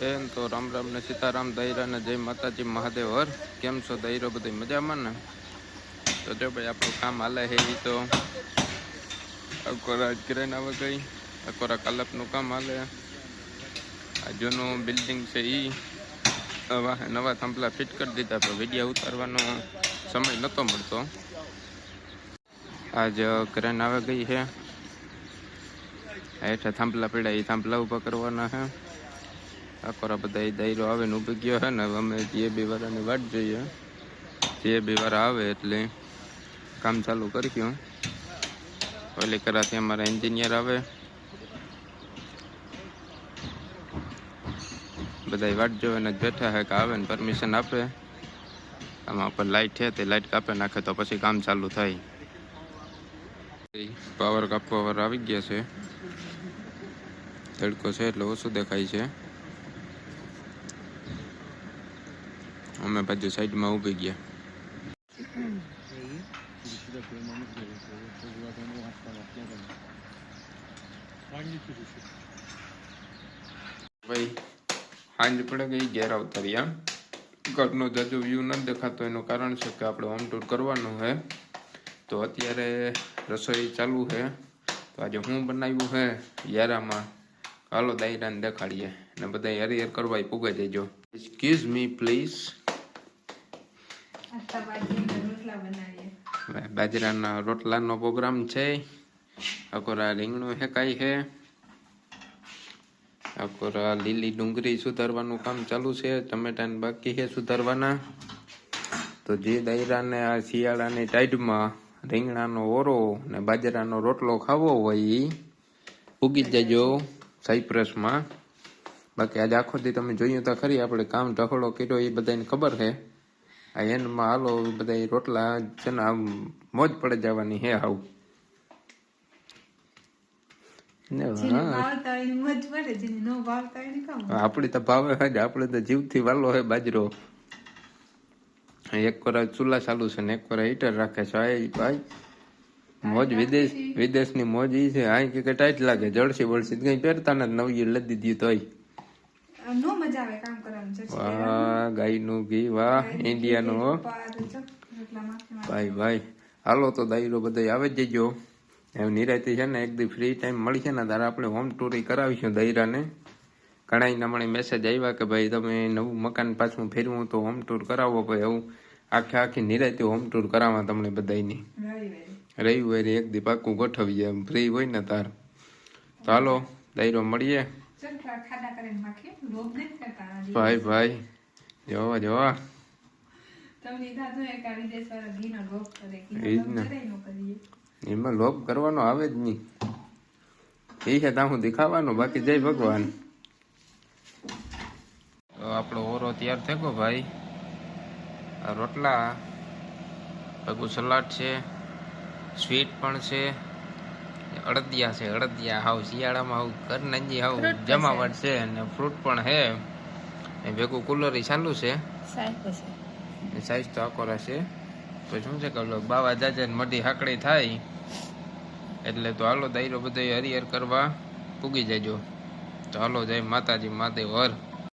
એમ તો રામ રામ ને સીતારામ, દૈરા ને જય માતાજી, મહાદેવ, હર. કેમ છો દૈરો બધી મજામાં ને? તો જો ભાઈ, આપણું કામ હાલે છે એ તો. અકોરા કિરણ આવે ગઈ અકોરા કાલપનું કામ હાલે. આ જૂનું બિલ્ડિંગ છે એ નવા નવા થાંભલા ફિટ કરી દીધા પણ વીડિયો ઉતારવાનો સમય નહોતો મળતો. આજ ક્રેન આવે ગઈ છે હેઠા થાંભલા પડ્યા એ થાંભલા ઊભા કરવાના છે આકોરા બધા એ દાયરો આવે ને ઊભી ગયો છે ને અમે જે બી વાળાની વાટ જોઈએ. જે બી વાળા આવે એટલે કામ ચાલુ કર્યું ઓલી કરાથી અમારા એન્જિનિયર આવે. બધા વાટ જોવે ને બેઠા હે કે આવે ને પરમિશન આપે. આમાં ઉપર લાઇટ છે, તે લાઇટ કાપે નાખે તો પછી કામ ચાલુ થાય. પાવર કાપવા આવી ગયા છે. તડકો છે એટલે ઓછું દેખાય છે. અમે બાજુ સાઈડમાં ઊભી ગયા. ભાઈ સાંજ પડે ગઈ ઘેર આવતા રહ્યા. ઘરનો જાજો વ્યૂ નથી દેખાતો, એનું કારણ છે કે આપણે હોમ ટૂર કરવાનું છે. તો અત્યારે રસોઈ ચાલુ છે. તો આજે હું બનાવ્યું છે? યારામાં. હાલો દાયરાને દેખાડીએ. ને બધા હરિહર કરવા પૂગે જજો. એક્સક્યુઝ મી પ્લીઝ બાજરીના રોટલાનો પ્રોગ્રામ છે અકોરા રીંગણું હેકાય છે અકોરા લીલી ડુંગળી સુધારવાનું કામ ચાલુ છે ટમેટાને બાકી છે સુધારવાના તો જે દાયરાને આ શિયાળાની ટાઈડમાં રીંગણાનો ઓરો ને બાજરાનો રોટલો ખાવો હોય એ ઉગી જજો સાયપ્રસમાં બાકી આજે આખો દી તમે જોયું તો ખરી આપણે કામ ઢહળો કર્યો એ બધાને ખબર છે આ એન્ડમાં હાલો બધા રોટલા છે ને આમ મોજ પડે જવાની હે આવું ને જેને હા. હોય એને મોજ પડે જેને ન ભાવતા હોય એને કામ આપણી તો ભાવે હજ આપણે તો જીવથી વાલો હે બાજરો. એક વાર ચૂલા ચાલુ છે ને એક વાર હીટર રાખે છે. આ ભાઈ મોજ વિદેશ વિદેશની મોજ ઈ છે. આ કે ટાઈટ લાગે જળસી બળસી કઈ પહેરતા ને નવી લદી દીધી તોય. નો મજા આવે કામ કરવાનું વાહ ગાયનું ઘી વાહ ઇન્ડિયાનું હો. ભાઈ ભાઈ હાલો તો દાયરો બધા આવે જ જજો. એમ નિરાયતી છે ને એક દી ફ્રી ટાઈમ મળશે ને ત્યારે આપણે હોમ ટૂરી કરાવીશું દૈરાને ઘણા મને મેસેજ આવ્યા કે ભાઈ તમે નવું મકાન પાછું ફેરવું તો હોમ ટૂર કરાવો ભાઈ એવું આખે આખી નિરાયતી હોમ ટૂર કરાવવા તમને બધાની રવિવારે. એક દી પાકું ગોઠવીએ એમ ફ્રી હોય ને તાર. તો હાલો દાયરો મળીએ. ભાઈ ભાઈ જ કરીએ. એમાં લોભ કરવાનો આવે જ નહીં. એ છે ત્યાં હું દેખાવાનું બાકી જય ભગવાન. તો આપણો ઓરો તૈયાર થઈ ગયો ભાઈ. આ રોટલા ભેગું સલાડ છે સ્વીટ પણ છે. અડદિયા છે અડદિયા હાવ શિયાળામાં હાવ ઘર નંજી હાવ જમાવટ છે. અને ફ્રૂટ પણ છે. એ ભેગું કુલરી ચાલુ છે. એ સાઈઝ તો આકોરા છે. તો શું છે કે બાવા જાજે ને મઢી હાકડી થાય એટલે તો હાલો દાયરો બધો હરિહર કરવા પૂગી જજો તો હાલો જય માતાજી માતે હર.